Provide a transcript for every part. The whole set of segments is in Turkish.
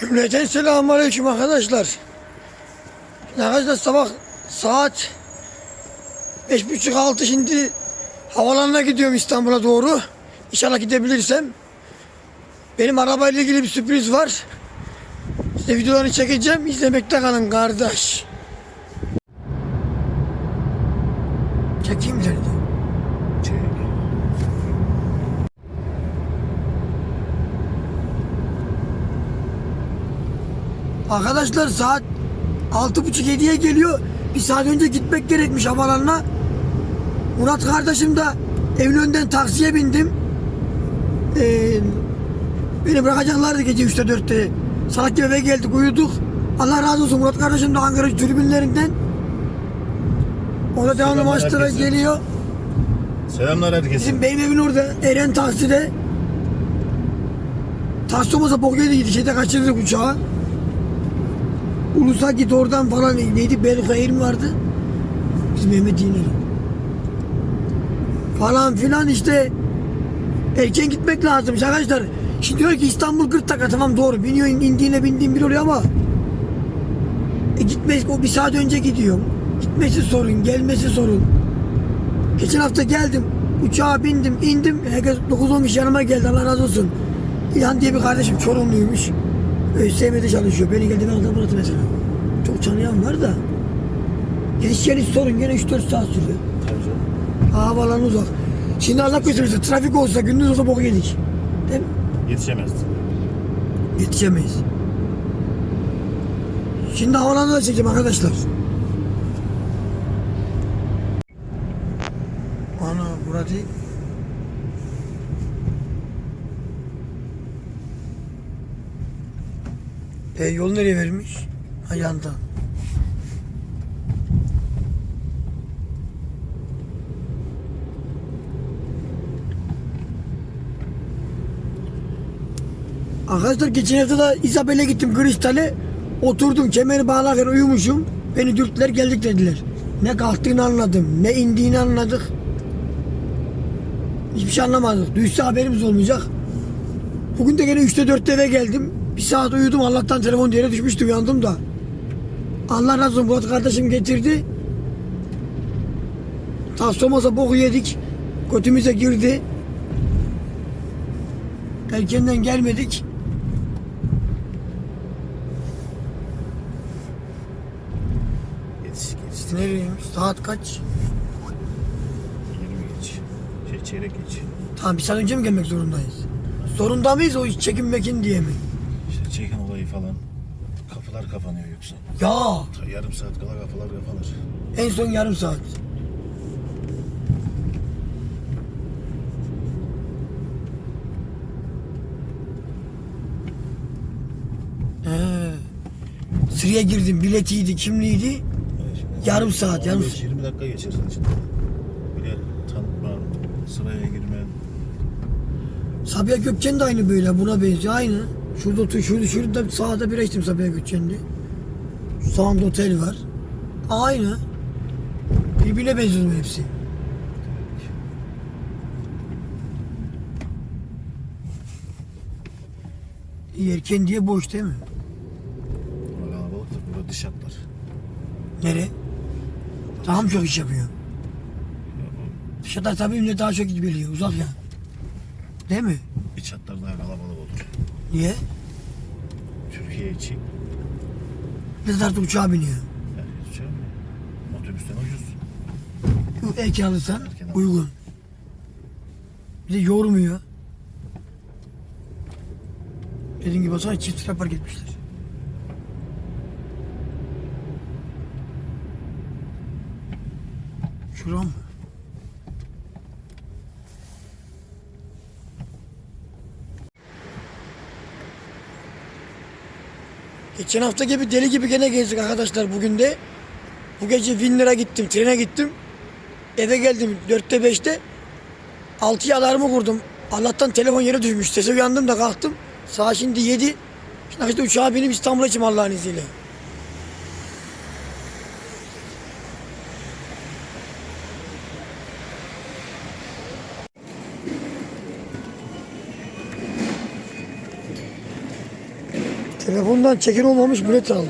Cümleten selamun aleyküm arkadaşlar. Arkadaşlar sabah saat beş buçuk altı şimdi havalanına gidiyorum İstanbul'a doğru. İnşallah gidebilirsem. Benim arabayla ilgili bir sürpriz var. Size videolarını çekeceğim. İzlemekte kalın kardeş. Çekeyim seni de. Arkadaşlar saat altı buçuk yediye geliyor. Bir saat önce gitmek gerekmiş havalanına. Murat kardeşim de evin önünden taksiye bindim. Ee, beni bırakacaklardı gece 3'te 4'te. Saat eve geldik uyuduk. Allah razı olsun Murat kardeşim de Ankara tribünlerinden. O da devamlı maçlara geliyor. Selamlar herkese. Bizim benim evin orada Eren takside. Taksi olmasa bok yedi şeyde kaçırdık uçağı. Ulus'a git oradan falan neydi Belkayır mı vardı? Bizim Mehmet İğneli. Falan filan işte erken gitmek lazım arkadaşlar. Şimdi diyor ki İstanbul 40 dakika tamam doğru biniyor indiğine bindiğim bir oluyor ama e gitmesi o bir saat önce gidiyorum. Gitmesi sorun, gelmesi sorun. Geçen hafta geldim. Uçağa bindim, indim. Herkes 9-10 kişi yanıma geldi. Allah razı olsun. İlhan diye bir kardeşim Çorumluymuş. ÖSYM'de çalışıyor. Beni geldi ben adam bıraktı mesela. Çok tanıyan var da. Gidiş geliş sorun. Gene 3-4 saat sürüyor. Tabii canım. Havalan uzak. Şimdi Allah göstermesin. Trafik olsa gündüz olsa boku yedik. Değil mi? Yetişemezdi. Yetişemeyiz. Şimdi havalanı da çekeceğim arkadaşlar. Ana burada E yol nereye vermiş? Ha. Arkadaşlar geçen hafta da İzabel'e gittim Kristal'e. Oturdum kemeri bağlarken uyumuşum. Beni dürttüler geldik dediler. Ne kalktığını anladım. Ne indiğini anladık. Hiçbir şey anlamadık. Duysa haberimiz olmayacak. Bugün de gene 3'te 4'te eve geldim. Bir saat uyudum. Allah'tan telefon yere düşmüştü uyandım da. Allah razı olsun Murat kardeşim getirdi. Tas olmasa boku yedik. Götümüze girdi. Erkenden gelmedik. Yetiştik. Nereymiş? Saat kaç? 20 geç. Şey çeyrek geç. Tamam bir saat önce mi gelmek zorundayız? Zorunda mıyız o çekim mekin diye mi? Çekin olayı falan. Kapılar kapanıyor yoksa. Ya Ta Yarım saat kala kapılar kapanır. en son yarım saat. Ee, sıraya girdim biletiydi kimliydi? Evet, şimdi Yarım saat, yarım 15-20 dakika geçersin içinde. Bile tanıtma, sıraya girme. Sabiha Gökçen de aynı böyle buna benziyor aynı. Şurada otur, şurada, şurada sağda bir içtim Sabiha Gökçen'de. Sağında otel var. Aynı. Birbirine benziyor hepsi. Yerken diye boş değil mi? Ama kalabalıktır. Burada dış hatlar. Nere? Daha mı çok iş yapıyor? Dışarıda tabii millet daha çok gidiyor. Uzak ya. Değil mi? İç hatlar daha kalabalık olur. Niye? İçin Millet artık uçağa biniyor. herkes? Otobüsten ucuz. Erken alırsan Erken al. uygun. De yormuyor. Dediğim gibi sonra çift sıra park etmişler. Şuram mı? Geçen hafta gibi deli gibi gene gezdik arkadaşlar bugün de. Bu gece Winner'a gittim, trene gittim. Eve geldim 4'te 5'te. 6'ya alarmı kurdum. Allah'tan telefon yere düşmüş. Sese uyandım da kalktım. Saat şimdi 7. Şimdi işte uçağa binip İstanbul'a çıkayım Allah'ın izniyle. Telefondan çekin olmamış bilet aldım.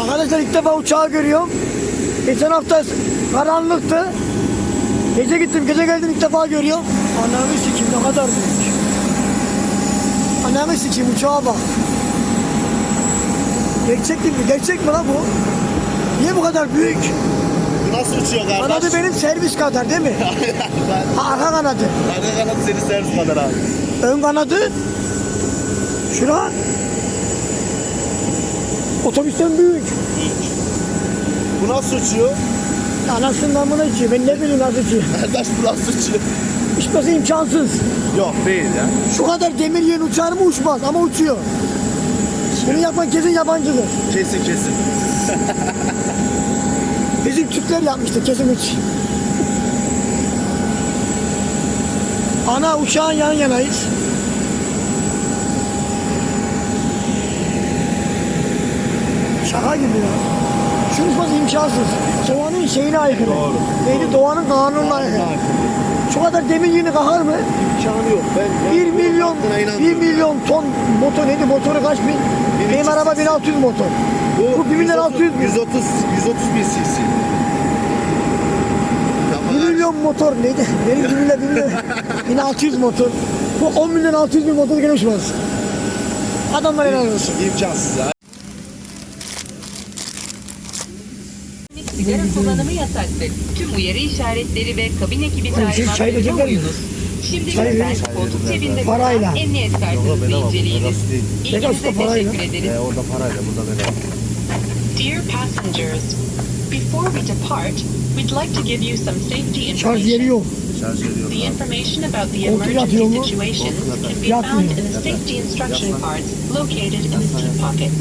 Arkadaşlar ilk defa uçağı görüyorum. Geçen hafta karanlıktı. Gece gittim, gece geldim ilk defa görüyorum. Ananı sikeyim ne kadar büyük. Ananı sikeyim uçağa bak. Gerçek değil mi? Gerçek mi lan bu? Niye bu kadar büyük? Bu nasıl uçuyor kardeş? Kanadı benim servis kadar değil mi? Ha, arka kanadı. Arka kanat senin servis kadar abi. Ön kanadı. Şura. Otobüsten büyük. Bu nasıl uçuyor? Anasının amına içiyor. Ben ne bileyim nasıl içiyor. Kardeş bu nasıl uçuyor? Uçması imkansız. Yok değil ya. Şu kadar demir yığın uçar mı uçmaz ama uçuyor. Bunu yapan kesin yabancıdır. Kesin kesin. Bizim Türkler yapmıştı kesin uç. Ana uçağın yan yanayız. Şaka gibi ya. Şu uçması imkansız. Doğanın şeyine aykırı. Doğru. Neydi? Doğanın kanununa aykırı. Şu kadar demir yığını kalkar mı? İmkanı yok. Ben 1 milyon, Hakkına 1 inanmıyorum. milyon ton motor neydi? Motoru kaç bin? Benim 1300 araba 1600 motor. Bu 1 milyon 600 bin. 130 130 bin cc. 1 milyon motor neydi? Benim 1 milyon 1 milyon 1600 motor. Bu 10 milyon 600 bin motor gene uçmaz. Adamlar helal olsun. İmkansız ya. Sigara kullanımı yasaktır. Tüm uyarı işaretleri ve kabin ekibi çay talimatlarına uyunuz. Şimdi Çay lütfen koltuk cebinde Parayla. emniyet kartınızı inceleyiniz. İlginize teşekkür ederiz. Ee, orada parayla burada bedava. Dear passengers, before we depart, we'd like to give you some safety Şarj yeri information. The information about the emergency situations can be found in the safety instruction cards located in the seat pockets.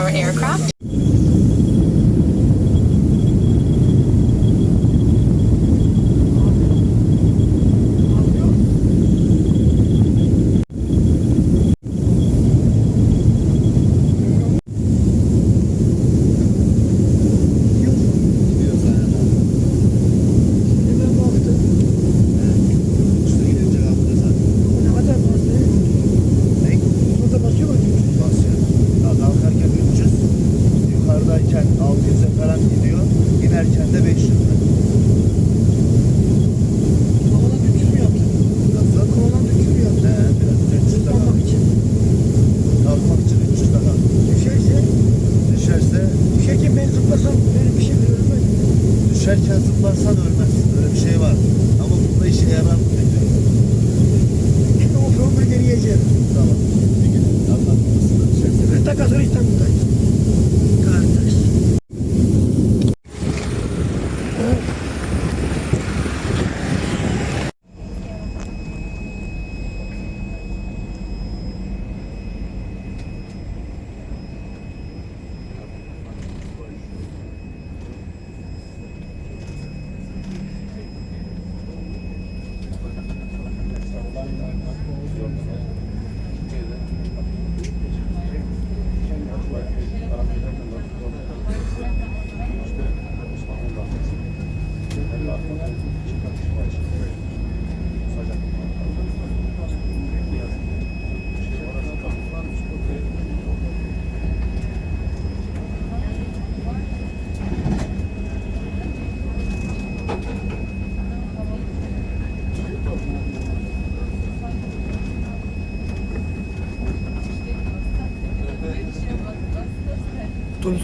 Our aircraft Hemen baktım. Üstüne gidince kapıda zaten. Ne kadar bastı? Ne? Burada basıyor mu? Basıyor. Ya kalkarken 300, yukarıdayken 600'e falan gidiyor, inerken de 500 lira. Havadan 300 mü yaptın? Nasıl? Havadan 300 mü yaptın? He, biraz 300 lira. Tutmamak için. Kalkmak için 300 lira. Düşerse, Düşerse, düşerken ben zıplasam benim bir şey bile ölmez. düşerken zıplarsan ölmezsin. Öyle bir şey var. Ama bunda işe yarar mı bilmiyorum. Şimdi o programı deneyeceğim. Tamam. Gün anlatmasın da düşerse. 40 dakika sonra İstanbul'dayız. Kardeş.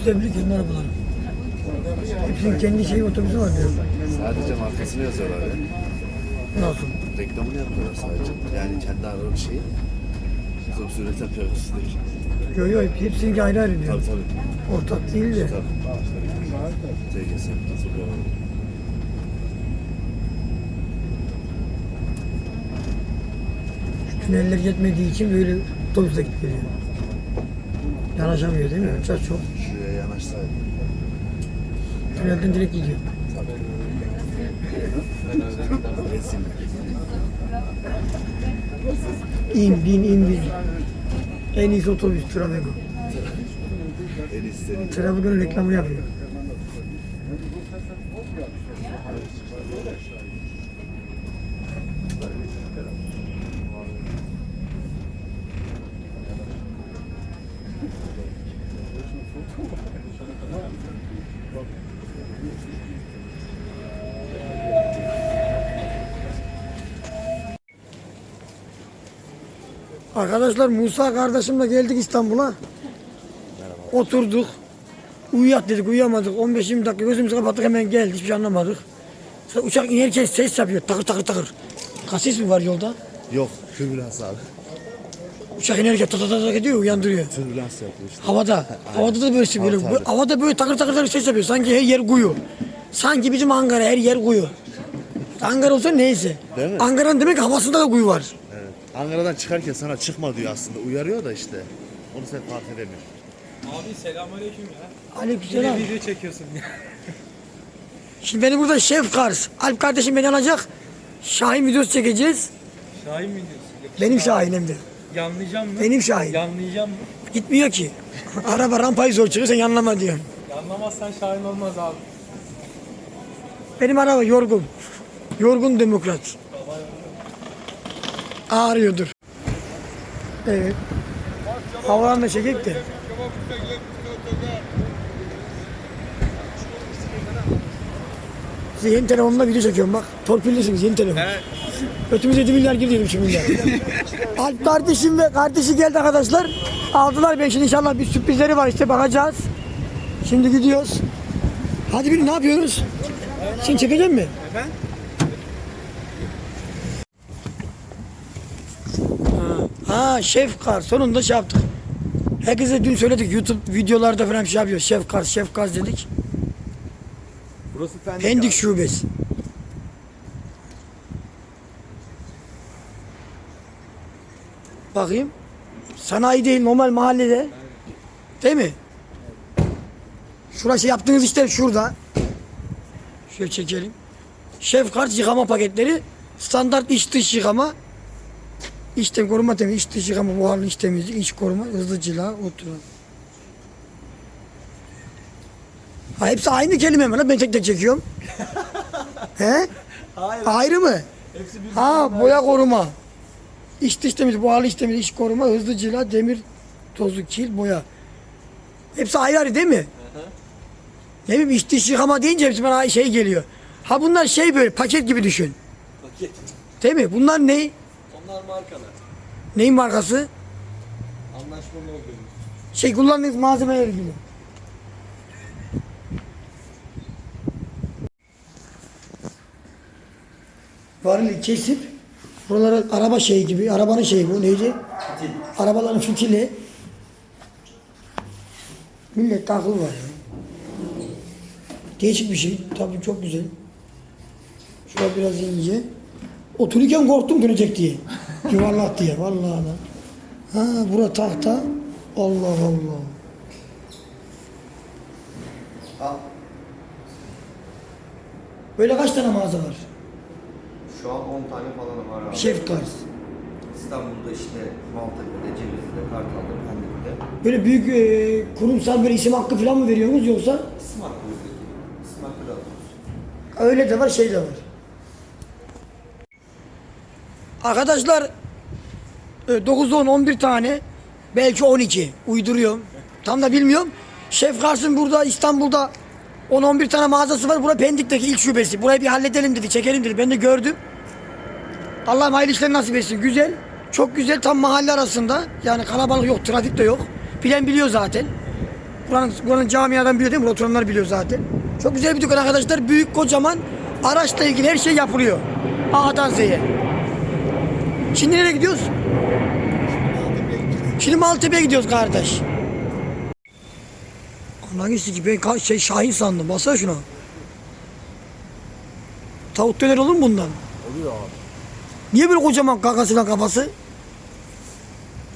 Bile kendi arabaları. Hepsinin kendi şeyi otobüsü var diyor. Sadece markasını yazıyorlar ya. Nasıl? Reklamını yapıyorlar sadece. Yani kendi arabanın şeyi. Otobüs üreten firması değil. Yok yok hepsinin ayrı ayrı diyor. Tabii tabii. Ortak değil de. Tabii. TGS. Hatırlıyorum. Tüneller yetmediği için böyle otobüsle gidip geliyor. Yanaşamıyor değil mi? Uçak çok. Şuraya yanaşsaydı. Tünelden direkt gidiyor. İn, bin, in, bin. En iyisi otobüs, Travego. Travego'nun reklamını yapıyor. Arkadaşlar Musa kardeşimle geldik İstanbul'a. Oturduk. Uyuyak dedik uyuyamadık. 15-20 dakika gözümüzü kapattık hemen geldik hiçbir şey anlamadık. Sonra uçak inerken ses yapıyor takır takır takır. Kasis mi var yolda? Yok, türbülans abi. Uçak inerken ta ta ta ta gidiyor uyandırıyor. Türbülans yapıyor işte. Havada. Havada da böyle şey böyle. Havada. Havada böyle takır takır takır ses yapıyor. Sanki her yer kuyu. Sanki bizim Ankara her yer kuyu. Ankara olsa neyse. Değil mi? Ankara'nın demek ki havasında da kuyu var. Ankara'dan çıkarken sana çıkma diyor aslında. Uyarıyor da işte. Onu sen fark edemiyorsun. Abi selamünaleyküm ya. Aleykümselam. Yine video çekiyorsun ya. Şimdi beni burada Şef Kars. Alp kardeşim beni alacak. Şahin videosu çekeceğiz. Şahin mi diyorsun? Yakışıklı Benim. Şahin'im de. Yanlayacağım mı? Benim Şahin. Yanlayacağım mı? Gitmiyor ki. Araba rampayı zor çıkıyor sen yanlama diyorsun. Yanlamazsan Şahin olmaz abi. Benim araba yorgun. Yorgun demokrat. Ağrıyordur. Evet. Havalan da çekek de. Size yeni telefonumla video çekiyorum bak. Torpillisiniz yeni telefon. Ötümüze 7 milyar gidiyorum şimdi. Alp kardeşim ve kardeşi geldi arkadaşlar. Aldılar ben şimdi inşallah bir sürprizleri var işte bakacağız. Şimdi gidiyoruz. Hadi bir ne yapıyoruz? Sen çekecek mi? Efendim? Ha, ha Şef Kar sonunda şey yaptık. Herkese dün söyledik YouTube videolarda falan şey yapıyor. Şef Kar, Şef Kar dedik. Burası Pendik, Pendik şubesi. Bakayım. Sanayi değil normal mahallede. Değil mi? Şurası yaptığınız işte şurada. Şöyle çekelim. Şef kart yıkama paketleri. Standart iç dış yıkama. İç tem koruma temiz, iç dış yıkama, buharlı iç temizlik, iç koruma, hızlı cila, oturan. Ha hepsi aynı kelime mi lan? Ben tek tek çekiyorum. He? Hayır. Ayrı mı? Hepsi bir Ha boya koruma. İç dış temiz, buharlı iç temiz, iç koruma, hızlı cila, demir tozu, kil, boya. Hepsi ayrı ayrı değil mi? Ne bileyim iç dış yıkama deyince hepsi bana şey geliyor. Ha bunlar şey böyle paket gibi düşün. paket. Değil mi? Bunlar ne? Onlar markalar. Neyin markası? Anlaşmalı olduğumuz. Şey kullandığınız malzemeler gibi. Varili kesip buralara araba şeyi gibi, arabanın şeyi bu neydi? Fitil. Arabaların fitili. Millet akıl var ya. Değişik bir şey. Tabii çok güzel. Şurada biraz ince. Otururken korktum dönecek diye. Yuvarlak diye. Vallahi da. Ha bura tahta. Allah Allah. Böyle kaç tane mağaza var? Şu an 10 tane falan var abi. Şef Kars. İstanbul'da işte Maltepe'de, Cevizli'de, Kartal'da, Pendik'te. Böyle büyük e, kurumsal bir isim hakkı falan mı veriyorsunuz yoksa İsim hakkı bizdeki. İsim hakkı da alıyoruz. öyle de var şey de var. Arkadaşlar e, 9 10 11 tane belki 12 uyduruyorum. Tam da bilmiyorum. Şef Kars'ın burada İstanbul'da 10-11 tane mağazası var. Bura Pendik'teki ilk şubesi. Burayı bir halledelim dedi, çekelim dedi. Ben de gördüm. Allah'ım hayırlı işler nasip etsin. Güzel. Çok güzel tam mahalle arasında. Yani kalabalık yok, trafik de yok. Bilen biliyor zaten. Buranın, buranın camiadan biliyor değil mi? Oturanlar biliyor zaten. Çok güzel bir dükkan arkadaşlar. Büyük kocaman araçla ilgili her şey yapılıyor. A'dan Z'ye. Şimdi nereye gidiyoruz? Şimdi Maltepe'ye gidiyoruz kardeş. Hangisi ki ben şey Şahin sandım. Baksana şuna. Tavuk döner olur mu bundan? Oluyor abi. Niye böyle kocaman kakasıyla kafası?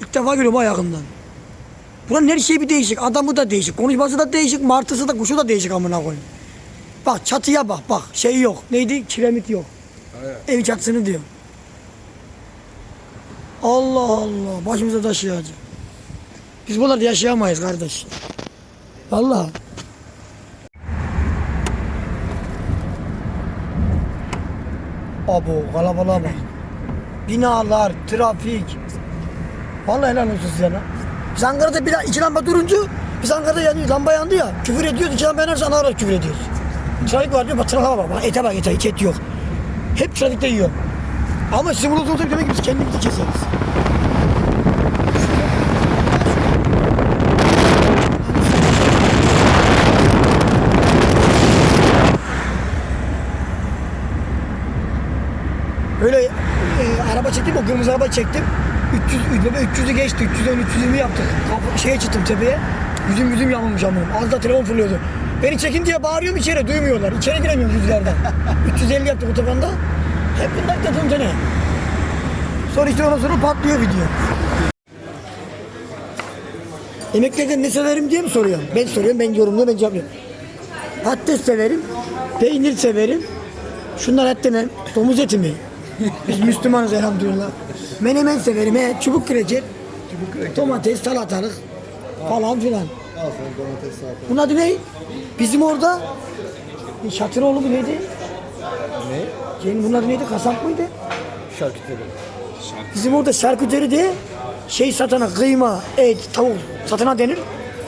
İlk defa görüyorum ha yakından. Buranın her şeyi bir değişik. Adamı da değişik. Konuşması da değişik. Martısı da kuşu da değişik amına koyayım. Bak çatıya bak bak. Şey yok. Neydi? Kiremit yok. Ev çatısını diyor. Allah Allah. Başımıza taş yağacak. Biz buralarda yaşayamayız kardeş. Vallahi. Abo kalabalığa bak. Binalar, trafik. Vallahi helal olsun size lan. Biz Ankara'da bir, iki lamba durunca biz Ankara'da yanıyor, lamba yandı ya. Küfür ediyoruz, iki lamba yanarsa ana olarak küfür ediyoruz. Trafik var diyor, bak trafiğe bak, ete bak ete, hiç et yok. Hep trafikte yiyor. Ama sizin burada olsa demek ki biz kendimizi keseriz. Böyle e, araba çektim, o kırmızı araba çektim. 300, bebe 300'ü geçti, 310, 320 yaptık. Kapı, şeye çıktım tepeye. Yüzüm yüzüm yamulmuş ama. Az da telefon fırlıyordu. Beni çekin diye bağırıyorum içeri, duymuyorlar. İçeri giremiyorum rüzgardan. 350 yaptık otobanda. Hep bundan seni. Sonra işte ondan sonra patlıyor video. Yemeklerden ne severim diye mi soruyorum? Ben soruyorum, ben yorumluyorum, ben cevaplıyorum. Patates severim, peynir severim. Şunlar et demem, domuz eti mi? Biz Müslümanız elhamdülillah. Menemen severim, he, çubuk kreker, domates, salatalık falan filan. Al sen domates. Bunun adı ne? Bizim orada Şatıroğlu mu neydi? Ne? Senin bunun adı neydi? Kasap mıydı? Şarküteri. Bizim orada şarküteri diye şey satana kıyma, et, tavuk satana denir.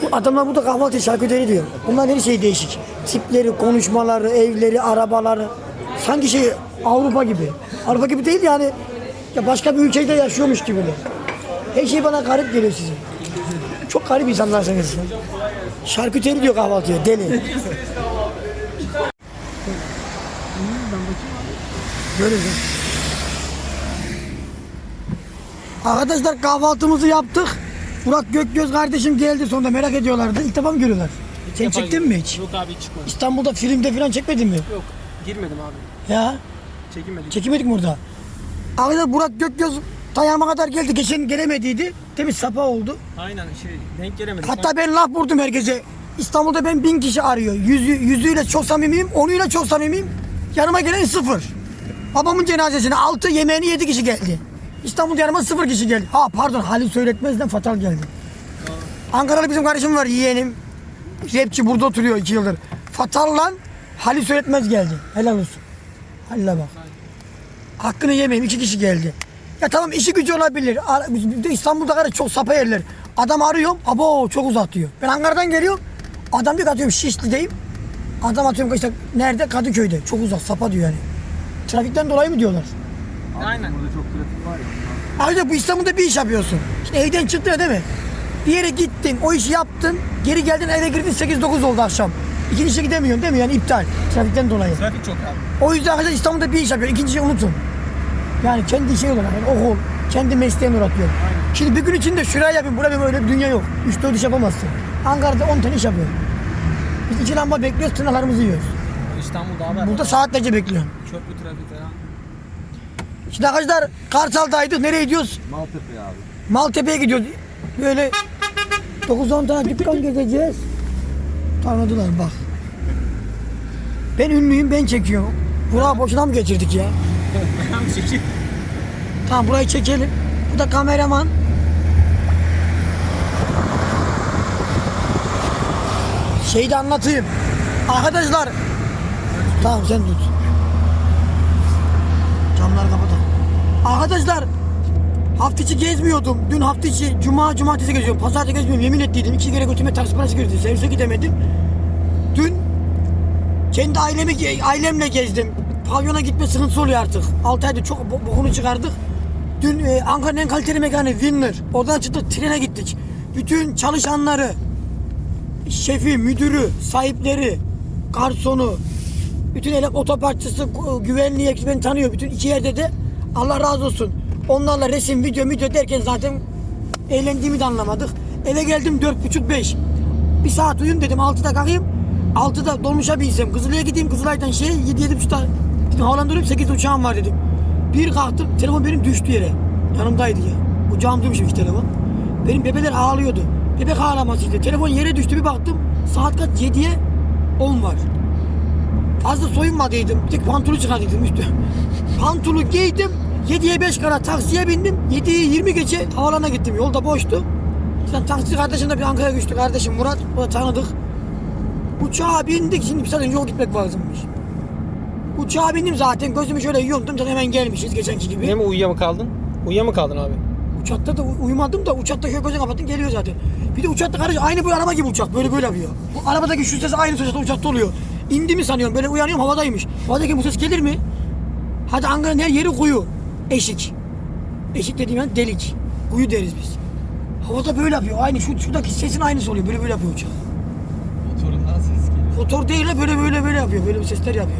Bu adamlar burada kahvaltı şarküteri diyor. Bunların her şey değişik. Tipleri, konuşmaları, evleri, arabaları. Sanki şey Avrupa gibi. Avrupa gibi değil yani. Ya başka bir ülkede yaşıyormuş gibi. Her şey bana garip geliyor sizin. Çok garip insanlarsınız. Şarküteri diyor kahvaltıya deli. Görürüz. Arkadaşlar kahvaltımızı yaptık. Burak Gökgöz kardeşim geldi sonunda merak ediyorlardı. İlk defa mı görüyorlar? Sen çektin mi hiç? Yok abi hiç çıkmadı. İstanbul'da filmde falan çekmedin mi? Yok girmedim abi. Ya Çekinmedim. çekemedik mi orada? Arkadaşlar Burak Gökgöz Tayama kadar geldi. Geçen gelemediydi. Demiş sapa oldu. Aynen şey denk gelemedim. Hatta ben laf vurdum herkese. İstanbul'da ben bin kişi arıyor. Yüzü, yüzüyle çok samimiyim, onuyla çok samimiyim. Yanıma gelen sıfır. Babamın cenazesine altı yemeğini yedi kişi geldi. İstanbul'da yanıma sıfır kişi geldi. Ha pardon Halil Söyletmez'den Fatal geldi. Ankaralı bizim kardeşim var yeğenim. Rapçi burada oturuyor iki yıldır. Fatal'la Halil Söyletmez geldi. Helal olsun. Halil'e bak. Hakkını yemeyeyim iki kişi geldi. Ya tamam işi gücü olabilir. İstanbul'da kadar çok sapa yerler. Adam arıyorum. Abo çok uzak diyor. Ben Ankara'dan geliyorum. Adam bir atıyorum Şişli'deyim. Adam atıyorum işte nerede? Kadıköy'de. Çok uzak sapa diyor yani. Trafikten dolayı mı diyorlar? Aynen. Burada çok trafik var ya. Ayrıca bu İstanbul'da bir iş yapıyorsun. Şimdi evden çıktın ya değil mi? Bir yere gittin, o işi yaptın, geri geldin eve girdin 8-9 oldu akşam. İkinci işe gidemiyorsun değil mi? Yani iptal. Trafikten dolayı. Trafik çok abi. O yüzden arkadaşlar İstanbul'da bir iş yapıyor. İkinci işi unutun. Yani kendi şey olarak yani okul, kendi mesleğini uğratıyor. Şimdi bir gün içinde şuraya yapayım, buraya yapayım, öyle bir dünya yok. 3-4 iş yapamazsın. Ankara'da 10 tane iş yapıyor. Biz iki lamba bekliyoruz, tırnalarımızı yiyoruz. İstanbul'da haber. Burada saatlerce bekliyorum. Köprü trafik falan. Şimdi arkadaşlar Kartal'daydık. Nereye gidiyoruz? Maltepe abi. Maltepe'ye gidiyoruz. Böyle 9-10 tane dükkan gezeceğiz. Tanıdılar bak. Ben ünlüyüm, ben çekiyorum. Burak'ı boşuna mı geçirdik ya? Tamam burayı çekelim. Bu da kameraman. Şeyi de anlatayım. Arkadaşlar. Tamam sen tut. Camları kapatalım. Arkadaşlar hafta içi gezmiyordum. Dün hafta içi cuma cumartesi geziyorum. Pazarda gezmiyorum. Yemin ettiydim. İki kere götüme taksi parası girdi. Servise gidemedim. Dün kendi ailemi ailemle gezdim. Pavyona gitme sıkıntısı oluyor artık. 6 ayda çok bo- bokunu çıkardık. Dün e, Ankara'nın en kaliteli mekanı Winner. Oradan çıktık trene gittik. Bütün çalışanları, şefi, müdürü, sahipleri, garsonu, bütün ele otoparkçısı, güvenliği hepsi beni tanıyor. Bütün iki yerde de Allah razı olsun. Onlarla resim, video, video derken zaten eğlendiğimi de anlamadık. Eve geldim dört buçuk beş. Bir saat uyuyayım dedim altıda kalkayım. Altıda dolmuşa binsem. Kızılay'a gideyim Kızılay'dan şey yedi yedi buçukta. Havadan durayım sekiz uçağım var dedim. Bir kalktım telefon benim düştü yere. Yanımdaydı ya. Kucağım durmuşmuş telefon. Benim bebeler ağlıyordu. Bebek ağlamasıydı. Telefon yere düştü bir baktım. Saat kaç? 7'ye 10 var. Fazla soyunmadıydım. Bir tek pantolu çıkardıydım üstü. Pantolu giydim. 7'ye 5 kara taksiye bindim. 7'yi 20 geçe havalana gittim. Yolda boştu. Sen taksi kardeşimle bir Ankara'ya düştü kardeşim Murat. O da tanıdık. Uçağa bindik. Şimdi bir saat önce yol gitmek lazımmış. Uçağa bindim zaten. Gözümü şöyle yumdum. Zaten hemen gelmişiz geçenki gibi. Ne mi uyuya mı kaldın? Uyuya mı kaldın abi? Uçakta da uy- uyumadım da uçakta şöyle gözünü kapattın geliyor zaten. Bir de uçakta kardeş aynı böyle araba gibi uçak böyle böyle yapıyor. Bu arabadaki şu ses aynı ses uçakta oluyor. İndi mi sanıyorum böyle uyanıyorum havadaymış. Havadaki bu ses gelir mi? Hadi Ankara'nın her yeri kuyu. Eşik. Eşik dediğim yani delik. Kuyu deriz biz. Havada böyle yapıyor. Aynı şu şuradaki sesin aynısı oluyor. Böyle böyle yapıyor uçak. Motorundan ses geliyor. Motor değil de böyle böyle böyle yapıyor. Böyle bir sesler yapıyor.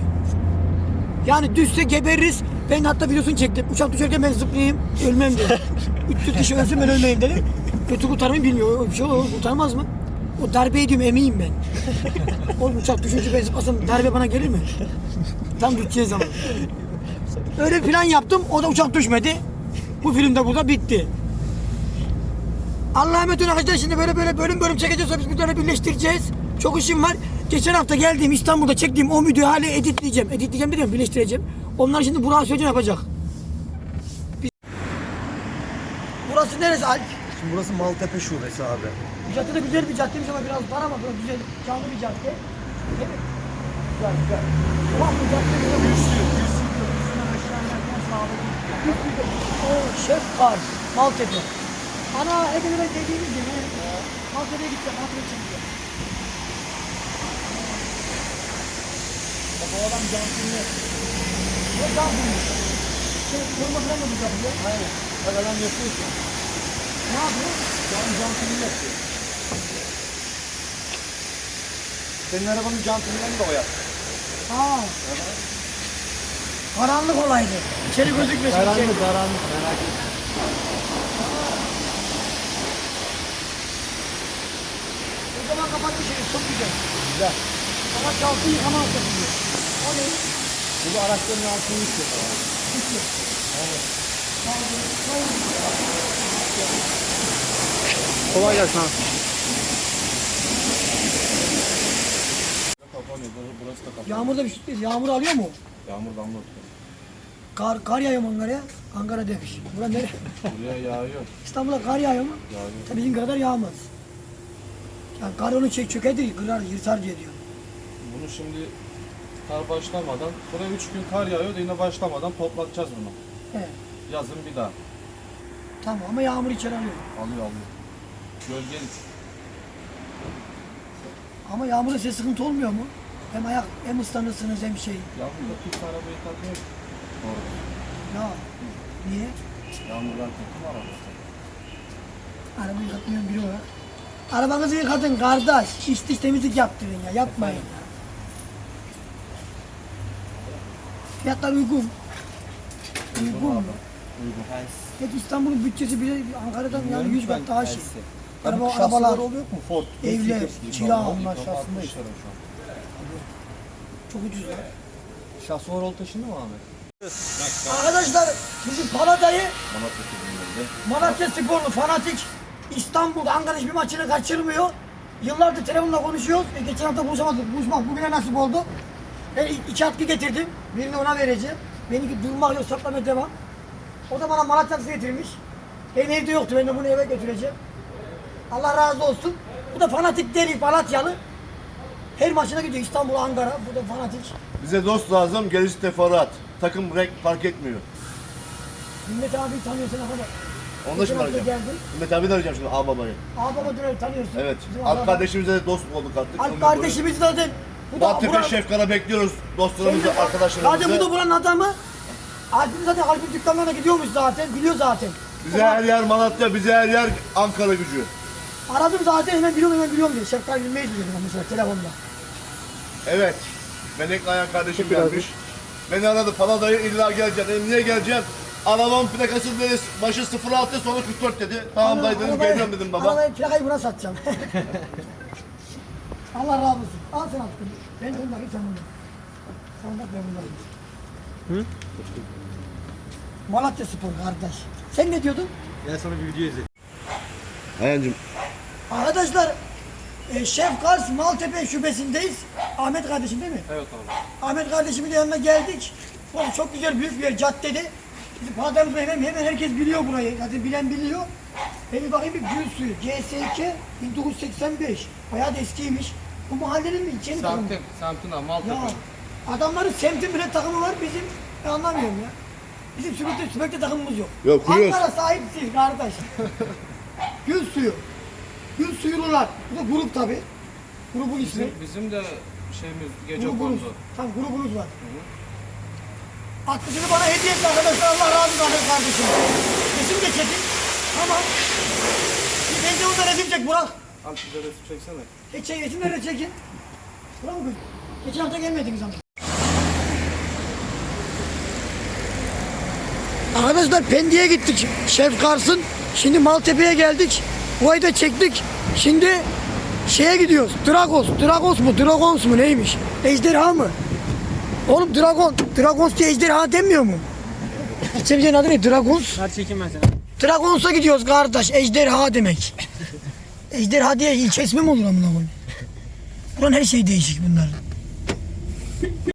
Yani düşse gebeririz. Ben hatta videosunu çektim. Uçak düşerken ben zıplayayım. Ölmem diye. 300 kişi ölsün ben ölmeyeyim dedim. Kötü kurtarmayı bilmiyor. Bir şey olur. Kurtarmaz mı? O darbe ediyorum eminim ben. Oğlum uçak düşünce ben zıplasam darbe bana gelir mi? Tam düşeceği zaman. Öyle plan yaptım. O da uçak düşmedi. Bu film de burada bitti. Allah'a emanet olun arkadaşlar. Şimdi böyle böyle bölüm bölüm çekeceğiz. Biz bunları birleştireceğiz. Çok işim var. Geçen hafta geldiğim İstanbul'da çektiğim o videoyu hala editleyeceğim. Editleyeceğim dedim birleştireceğim. Onlar şimdi Burak'a söyleyeceğim yapacak. Burası neresi Alp? Şimdi burası Maltepe Şubesi abi. Bu cadde de güzel bir caddeymiş ama biraz dar ama böyle güzel canlı bir cadde. Değil mi? Güzel güzel. Ulan bu cadde güzel. O Şef Kar, Maltepe. Ana hepini ben dediğimiz gibi. Maltepe'ye gideceğim, Maltepe'ye çekeceğim. Bak o adam cansınlı. Ne cansınlı? Şey, koruma falan mı bu yapıyor? Aynen. Bak adam yapıyor ki. Ne yapıyor? Can cansınlı yapıyor. Senin arabanın jantını da o yaptı. Ha. Karanlık olaydı. İçeri gözükmesin. içeri. karanlık merak etme. O zaman kapatmış şey çok güzel. Güzel. Ama çalsın yıkama yapıyor. O ne? Bu da araçların altını yıkıyor. Kolay gelsin abi. Kapanıyor. Burası da kapanıyor. Yağmurda bir şey değil. Yağmur alıyor mu? Yağmur damla. Kar, kar yağıyor mu Ankara'ya? Ankara demiş. Bura nere? Buraya yağıyor. İstanbul'a kar yağıyor mu? Yağıyor. Tabii bizim kadar yağmaz. Yani kar onu çek çökertir, kırar, yırtar diye diyor. Bunu şimdi kar başlamadan, buraya 3 gün kar yağıyor da yine başlamadan toplatacağız bunu. Evet. Yazın bir daha. Tamam ama yağmur içeri alıyor. Alıyor alıyor. Gölgelik. Ama yağmurda size sıkıntı olmuyor mu? Hem ayak hem ıslanırsınız hem şey. Yağmurda kimse arabayı takmıyor. ki. Doğru. Ya niye? Yağmurdan kötü mü araba? Arabayı yıkatmayan biri olarak. Arabanızı yıkatın kardeş. İç dış temizlik yaptırın ya. Yapmayın ya. Fiyatlar uygun. Uygun mu? Uygun. Peki İstanbul'un bütçesi bile Ankara'dan yani 100 kat daha şey. Araba, Araba, arabalar, oluyor mu? Ford. evler, kira. Onun aşağısındayız. Çok ucuz ya. Şahsı rol taşındı mı Ahmet? Arkadaşlar bizim Paladayı Malatya sporlu fanatik İstanbul'da Ankara hiçbir maçını kaçırmıyor. Yıllardır telefonla konuşuyoruz. E, geçen hafta buluşamadık. Buluşmak bugüne nasip oldu. Ben iki atkı getirdim. Birini ona vereceğim. Benimki durmak yok saklamaya devam. O da bana Malatya'sı getirmiş. Benim evde yoktu. Ben de bunu eve götüreceğim. Allah razı olsun. Bu da fanatik deli Malatyalı. Her maçına gidiyor İstanbul, Ankara. Bu da fanatik. Bize dost lazım, gerisi teferruat. Takım renk fark etmiyor. Mehmet abi tanıyorsun kadar. Onu da şimdi arayacağım. Mehmet abi de arayacağım şimdi ağababamı. Ağababa dönem tanıyorsun. Evet. Bizim Alp ağababa- kardeşimize de dost olduk artık. Alp kardeşimiz zaten. Bu da Maltepe Burak- Şefkar'a bekliyoruz dostlarımızı, Zaten bu da arkadaşlarımızı. buranın adamı. Alp'in zaten Alp'in dükkanlarına gidiyormuş zaten. Biliyor zaten. Bize her yer Malatya, bize her yer Ankara gücü. Aradım zaten hemen biliyorum hemen biliyorum diye. Şefkal bilmeyiz diyor mesela telefonda. Evet. Melek Ayan kardeşim gelmiş. Beni aradı falan dayı illa geleceğim. Dedim niye geleceğim? Arabam plakası dedi, başı 06 sonu 44 dedi. Tamam dayı dedim Arabayı- geliyorum dedim baba. Arabayı plakayı buna satacağım. Allah razı olsun. Al sen atkını. Ben de bunları sen bunları. Sen bak ben bunları. Hı? Malatya Spor kardeş. Sen ne diyordun? Ben sana bir video izledim. Ayancım Arkadaşlar e, Şef Kars Maltepe şubesindeyiz. Ahmet kardeşim değil mi? Evet abi. Ahmet kardeşimin yanına geldik. Oğlum çok güzel büyük bir yer caddede. Bizim Paladamız hemen, hemen herkes biliyor burayı. Zaten bilen biliyor. Ben bir bakayım bir gül suyu. CSK 1985. Bayağı da eskiymiş. Bu mahallenin mi? İlçenin takımı. Semtin, semtin abi Maltepe. Ya adamların semtin bile takımı var bizim. Ben anlamıyorum ya. Bizim Sübek'te, Sübek'te takımımız yok. Yok, kuruyoruz. Ankara sahipsiz kardeş. Gül suyu. Gül suyulular. Bu da grup tabi. Grubun ismi. Bizim, bizim de şeyimiz gece Grubunuz. kondu. Tamam grubunuz var. Aklısını bana hediye etti arkadaşlar. Allah razı olsun kardeşim. Resim de çekin. Tamam. Bir bence onda resim çek Burak. Al bize resim çeksene. Geç çek, resimleri de çekin. Burak mı? Geçen hafta gelmediniz ama. Arkadaşlar Pendik'e gittik. Şef Kars'ın. Şimdi Maltepe'ye geldik. Burayı da çektik. Şimdi şeye gidiyoruz. Dragos. Dragos mu? Dragons mu? Neymiş? Ejderha mı? Oğlum Dragon. Dragons diye ejderha demiyor mu? İçemeceğin adı ne? Dragons. Hadi çekin ben seni. Dragons'a gidiyoruz kardeş. Ejderha demek. Ejderha diye ilçe ismi mi olur amına koyayım? Buranın her şey değişik bunlar.